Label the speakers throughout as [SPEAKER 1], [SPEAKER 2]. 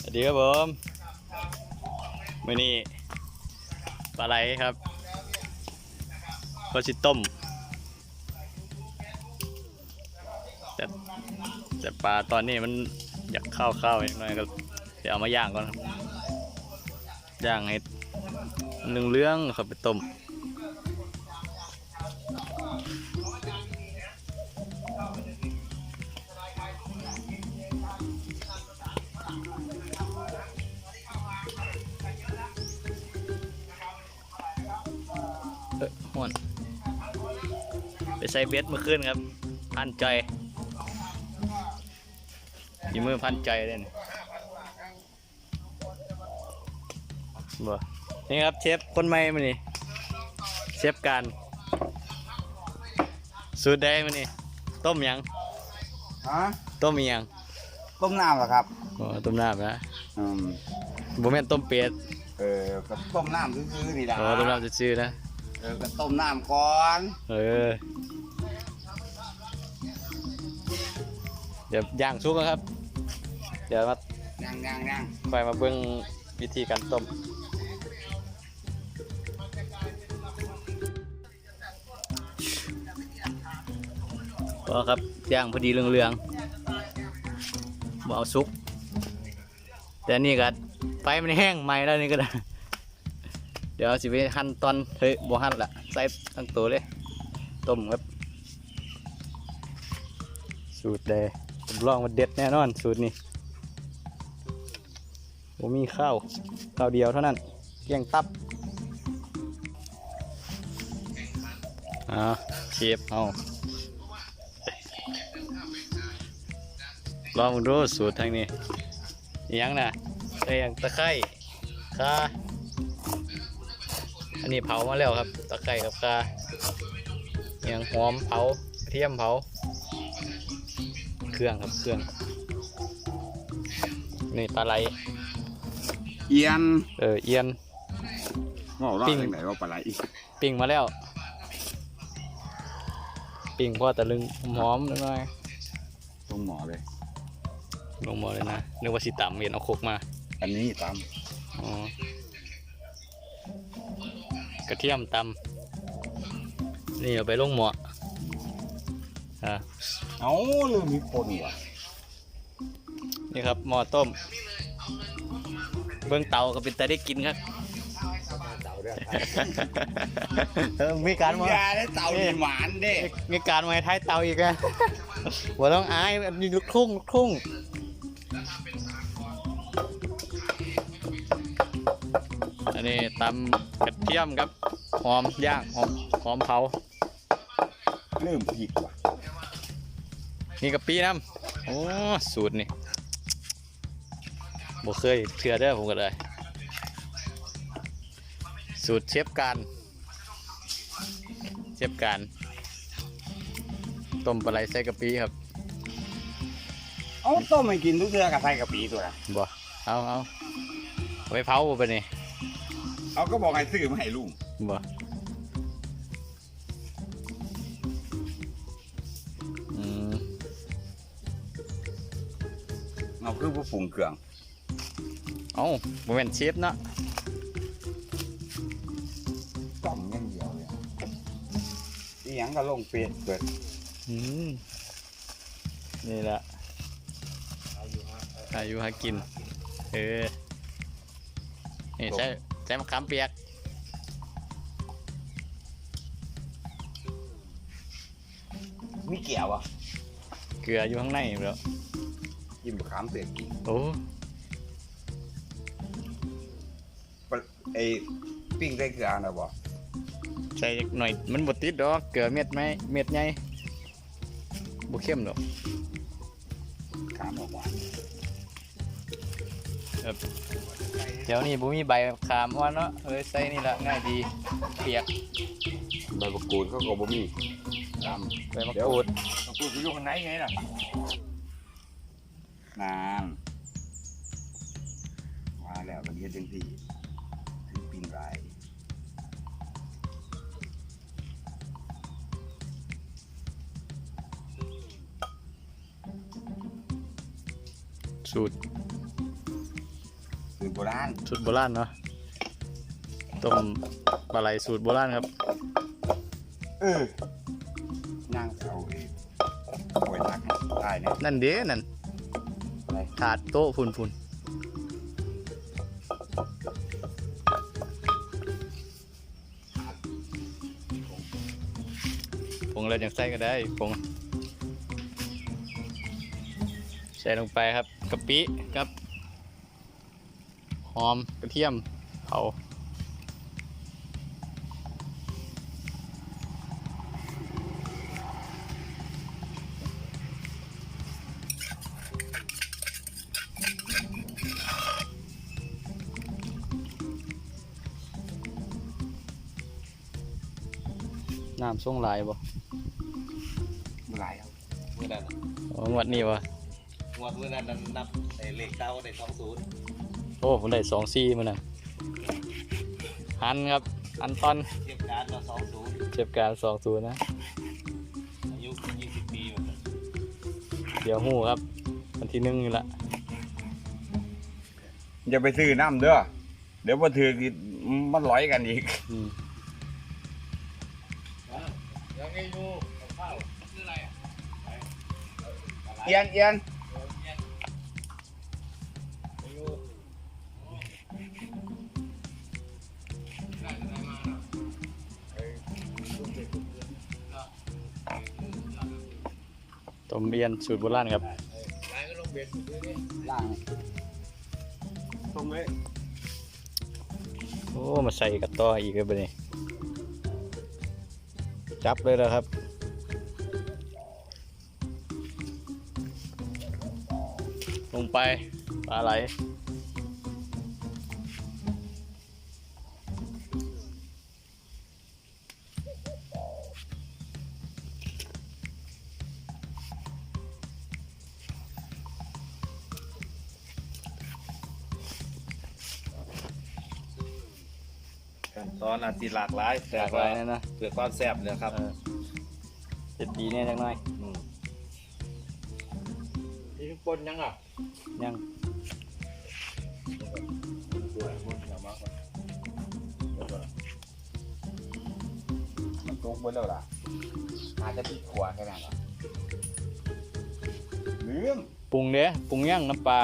[SPEAKER 1] สวัสดีครับผมมื่อนี้ปลาไหลครับก็ชิต้มแต่แต่ปลาตอนนี้มันอยากเข้าเข้าๆอย่างน้อยก็เดี๋ยวเอามาย่างก่อนครับย่างให้หนึ่งเรื่องครับไปต้ม ใส่เบ็ดเมื่อคืนครับ พันใจยีมือพันใจเลยนี่บ่นี่ครับเชฟคนใหม่มานี่เชฟการสูตรได้มานี่ต้มหยัง
[SPEAKER 2] ฮะ
[SPEAKER 1] ต้มอีหยัง
[SPEAKER 2] ต้มน้ำเหรอครับ
[SPEAKER 1] อ๋อต้มน้ำนะ
[SPEAKER 2] อืม
[SPEAKER 1] บ่แม่นต้มเป็ด
[SPEAKER 2] เออก็ต้มน้ำซื่อๆนี่นะ
[SPEAKER 1] อ๋อต้มน้ำซื่อๆนะ
[SPEAKER 2] เออก็ต้มน้ำก่อน
[SPEAKER 1] เออ เดี๋ยวย่างซุกนะครับ เดี๋ยวมา
[SPEAKER 2] ยังยังยัง
[SPEAKER 1] ไปมาเบิ่งวิธีการต้มก็ครับย่างพอดีเรื่องๆบ่เอาซุก แต่นี่ก็ไฟมันแห้งไหม้แล้วนี่ก็ได้ เดี๋ยวสิไปหั่นตอนเฮ้ยบ่หั่นละใส่ทั้งตัวเลย ต้มครับ สูตรเด ผมลองมาเด็ดแน่นอนสูตรนี้ผมมีข้าวข้าวเดียวเท่านั้นเกียงตับอ่าเชฟเอาลองดูสูตรทางนี้อิหยังนะใส่อย่างตะไคร้ข่าอันนี้เผามาแล้วครับ ตะไคร้กับข่าอย่างหอมเผากระเทียมเผา เครื่องครับเครื่องนี่ปลาไหล
[SPEAKER 2] เอียน
[SPEAKER 1] เออเอียน
[SPEAKER 2] ว่าเรา
[SPEAKER 1] ปิ้ง
[SPEAKER 2] จังไหนว่าปลาไหล
[SPEAKER 1] ปิ้งมาแล้ว ปิ้งพอตะลึงหอมๆหน่อย
[SPEAKER 2] ต้มหมอเลย
[SPEAKER 1] ๆลงหมดเลยนะนึกว่าสิต่ำเห็นเอาโคกมา
[SPEAKER 2] อันนี้ต
[SPEAKER 1] อ๋อกระเทียมตำนี่เอาไปลงหม้ออ่าำ
[SPEAKER 2] เอาลืมมีคนว่ะ
[SPEAKER 1] นี่ครับหม้อต้ม เบื้องเตาก็เป็นแต่ได้กินครับ
[SPEAKER 2] เต่าเด้อ
[SPEAKER 1] เออมีการมา
[SPEAKER 2] ยาได้เต่าดีหวานเด้
[SPEAKER 1] มีการมาให้ท้ายเตาอีกอะว่าต้องอายมันยิงลูกทุ่งลูกทุ่งอันนี้ตำกระเทียมครับหอมย่างหอมหอมเผา
[SPEAKER 2] ลืมผิดว่ะ
[SPEAKER 1] นี่กะปิน้ำโอ้สูตรนี่บ่เคยเชื่อเด้อผมก็เลย สูตรเชฟการ เชฟการ ต้มปลาไหลใส่กะปิครับ
[SPEAKER 2] เอาต้มไม่กินทุกเดือนกับใส่กะปิตัวละ
[SPEAKER 1] บ่ เอาเอาเอาไปเผาบ่ไปนี่
[SPEAKER 2] เอาก็บอกให้ซื้อมาให้ลุง
[SPEAKER 1] บ่
[SPEAKER 2] เอาคือผู้ปรุงเครื่อง
[SPEAKER 1] เอ้าบ่แม่นเชฟเนาะ
[SPEAKER 2] ต้มอย่างเดียวเลยอีหยังก็ลงเป็ดเปิด
[SPEAKER 1] อืมนี่แหละอายุหากิน เออ นี่ใช้ใช้มะขามเปียก
[SPEAKER 2] มีเกี่ยวอะ
[SPEAKER 1] เกลืออยู่ข้างในแล้ว
[SPEAKER 2] กินมะขามเปียกกิน
[SPEAKER 1] โอ้
[SPEAKER 2] ปลาไอ้ปิ้งได้เกลือนะบ่
[SPEAKER 1] ใส่จักหน่อยมันบดติดดอกเกลือเม็ดไหมเม็ดใหญ่บ่เข้มดอก
[SPEAKER 2] ขามออกหวาน
[SPEAKER 1] เดี๋ยวนี้บ่มีใบมะขามอ่อนเนาะเลยใส่นี่ละง่ายดีเปียก
[SPEAKER 2] ใบมะกรูดเขาก็บ่มีตาม
[SPEAKER 1] ใบมะกรูด
[SPEAKER 2] มะกรูดอยู่ข้างในไงล่ะ นานมาแล้วมันเฮ็ดจังซี่คือปิ้งไร
[SPEAKER 1] สูตร
[SPEAKER 2] สูตรโบราณ
[SPEAKER 1] สูตรโบราณเนาะต้มปลาไหลสูตรโบราณครับ
[SPEAKER 2] เออนั่งเอาเองป่วยหนักตายเนี่ย
[SPEAKER 1] นั่นเด้นั่น
[SPEAKER 2] ไร
[SPEAKER 1] ถาดโต๊ะฝุ่นฝุ่นผงเราอย่างใส่ก็ได้ผงใส่ลงไปครับกะปิกับ หอมกระเทียมเผา น้ำส่งหลายบ่
[SPEAKER 2] เมื่อไหร่ครับ
[SPEAKER 3] มื่อนั้น
[SPEAKER 1] อ๋องวดนี้วะ
[SPEAKER 3] งวดมื่อนั้นนั้นนับไอ้เลขเก้าได้สองศูนย์
[SPEAKER 1] โอ้ผมได้สองซี่มันน่ะหันครับหันตอน
[SPEAKER 3] เทียบการเราสองศูนย์
[SPEAKER 1] เจ็บการสองศูนย์นะ
[SPEAKER 3] อายุยี่สิบปีมัน
[SPEAKER 1] เดี๋ยวหูครับ วันที่หนึ่งนี่ละ
[SPEAKER 2] อย่าไปซื้อน้ำเด้อเดี๋ยวมาถือกินมันร้อยกันอีก
[SPEAKER 1] อืม
[SPEAKER 3] ยังไงอยู่ข้าวคืออะไรอะ
[SPEAKER 2] เอียนเอียน
[SPEAKER 1] ต้มเบียนสูตรโบราณครับ
[SPEAKER 2] ล่างตรงเลย
[SPEAKER 1] โอ้ มาใส่กับต่ออีกเลยบนี้ จับเลยนะครับ ลงไปปลาไหล
[SPEAKER 3] ขั้นตอนอาจจะหลากหลาย
[SPEAKER 1] หลากหลายนะนะ
[SPEAKER 3] เพื่อความแซ่บเนี่ยครับ
[SPEAKER 1] เออเจ็ดปีแน่จังหน่อย
[SPEAKER 3] นี่ปนยังอะ
[SPEAKER 1] ยัง
[SPEAKER 2] มันตรงไปแล้วล่ะอาจจะพลิกขวาแค่นั้นล่ะลืม
[SPEAKER 1] ปรุงเด้ปรุงยังน้ำปลา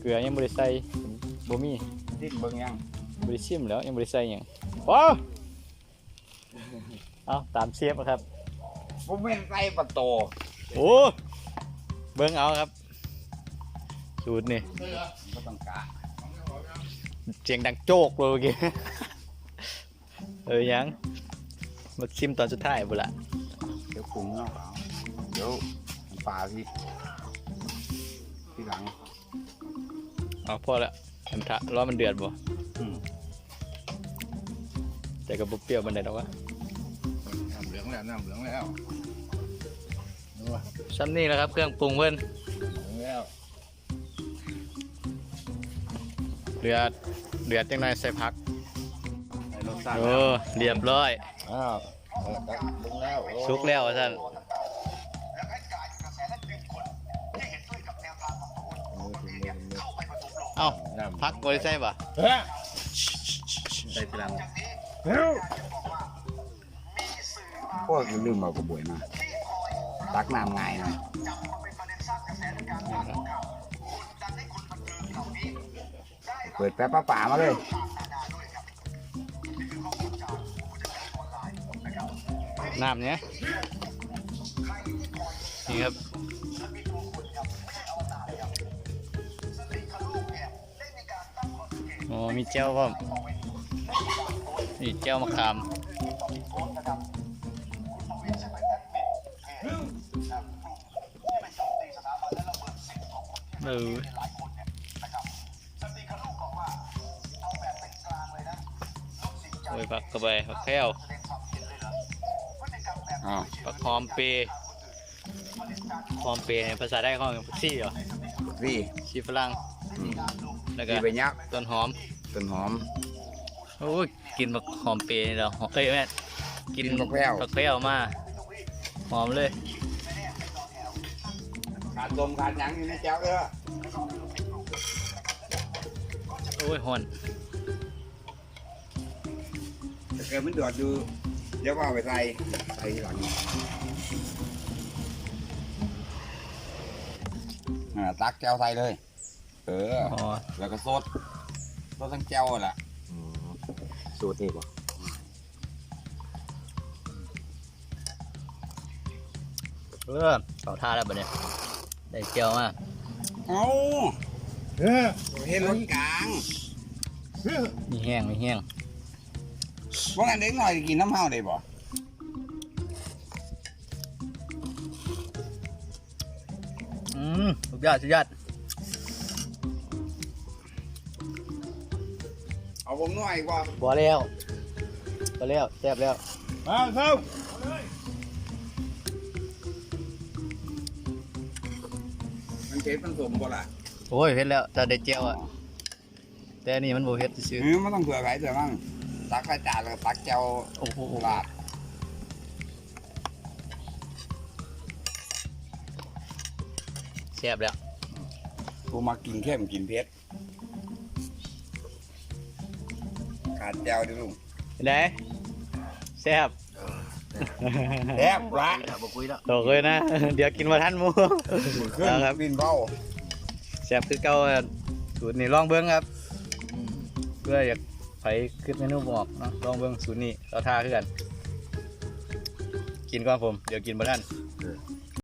[SPEAKER 1] เกลือยังบริใส่บ่มี
[SPEAKER 2] ดิ้นเบิ่งยัง
[SPEAKER 1] บริชิมแล้วยังบริใส่หยังว้าวเอาตามเชฟนะครับ
[SPEAKER 2] ผมไม่ใส่ปลาโต
[SPEAKER 1] โอ้เบิ้งเอาครับสูตรนี่
[SPEAKER 2] ก็ต้องกะ
[SPEAKER 1] เสียงดังโจกเลยเมื่อกี้เออยังมาชิมตอนสุดท้ายบุละ
[SPEAKER 2] เดี๋ยวปรุงเนาะเอาเดี๋ยวปลาที่ที่หลัง
[SPEAKER 1] เอาพอและอันทะรอมันเดือดบ่
[SPEAKER 2] อืม
[SPEAKER 1] แต่กับเปรี้ยวมันได้ดอกวะ
[SPEAKER 2] น้ำเหลืองแล้วน้ำเหลืองแล้ว
[SPEAKER 1] ซ้ำนี่แหละครับเครื่องปรุงเพิ่น
[SPEAKER 2] เหลืองแล้ว
[SPEAKER 1] เดือดเดือดจังหน่อยใส่ผัก
[SPEAKER 2] ไอ้รสชาติ
[SPEAKER 1] โอ้เรียบร้อย
[SPEAKER 2] อ้าวลงแล้ว
[SPEAKER 1] สุกแล้วท่าน เอ้าพักบริใส่ปะ
[SPEAKER 3] ใส่ทีหลัง
[SPEAKER 2] พวกลืมเอากระบวยมาตักน้ำง่ายหน่อยเปิดแป๊บป่าๆมาเลย
[SPEAKER 1] น้ำเนี้ยนี่ครับ มีเจ้าพ่อมนี่เจ้ามะขามเออโอ้ยผักเข้าไปผักแก้ว
[SPEAKER 2] อ้าว
[SPEAKER 1] ผักหอมเปรย์หอมเปรย์เนี่ยภาษาได้เขาเรียกผักซี่เหรอ
[SPEAKER 2] พี่
[SPEAKER 1] ชีฝรั่ง
[SPEAKER 2] อืม
[SPEAKER 1] แล้วก็
[SPEAKER 2] พี่ไปยัก
[SPEAKER 1] ต้นหอม
[SPEAKER 2] ต้นหอม
[SPEAKER 1] โอ้ยกินผักหอมเปรย์นี่เราหอมเอ้ยแม่กิน
[SPEAKER 2] กินผักแพรว
[SPEAKER 1] ผักแพรวมาหอมเลย
[SPEAKER 2] ขาดลมขาดหยังอยู่ในแก้วเด้อ
[SPEAKER 1] โอ้ยหอน
[SPEAKER 2] แต่เกิดมันเดือดดูเดี๋ยวว่าเอาไปใส่ใส่ทีหลังอ่าตักแก้วใส่เลย เออ
[SPEAKER 1] อ๋อ
[SPEAKER 2] แล้วก็สด สดทั้งแก้วแหละ
[SPEAKER 3] สูตรนี่ป่ะ
[SPEAKER 1] เออเขาท่าแล้วบัดเนี่ยได้เจียวมา
[SPEAKER 2] เอ้า
[SPEAKER 3] เออ
[SPEAKER 2] เห็นรถกลาง
[SPEAKER 1] มีแห้งมีแห้ง
[SPEAKER 2] ว่างั้นเด็กหน่อยกินน้ำเฮาได้บ่
[SPEAKER 1] อืมสุดยอดสุดยอด
[SPEAKER 2] เอาผมหน่อยกว่า
[SPEAKER 1] พอแล้วพอแล้วแซ่บแล้ว
[SPEAKER 3] มาเข้า
[SPEAKER 2] มันเผ็ดมันสมบ่ล่ะ
[SPEAKER 1] โอ้ยเผ็ดแล้วแต่ได้เจียวอะแต่อันนี่มันโบเผ็ดซื่อ
[SPEAKER 2] เออมันต้องเผื่อไว้เผื่อมั่งตักใส่จานแล้วก็ตักแก้ว
[SPEAKER 1] ๆโอ้โห
[SPEAKER 2] ลาด
[SPEAKER 1] แซ่บแล้ว
[SPEAKER 2] กูมากินเข้มกินเผ็ด ดแก้วดิลุง
[SPEAKER 1] เป็นไงแซ่บ
[SPEAKER 2] แซ่บละ
[SPEAKER 3] บ่คุยแล้ว
[SPEAKER 1] โตเลยนะ เดี๋ยวกินมาท่านหมู
[SPEAKER 2] ขึ้น
[SPEAKER 1] เอาครับ
[SPEAKER 2] บินเบ้า
[SPEAKER 1] แซ่บคือเก่าอะสูตรนี้ลองเบิ้งครับ เพื่ออยากไปขึ้นเมนูบอกเนาะลองเบิ้งสูตรนี้เราท่าขึ้นกัน กินก่อนผม เดี๋ยวกินมาท่าน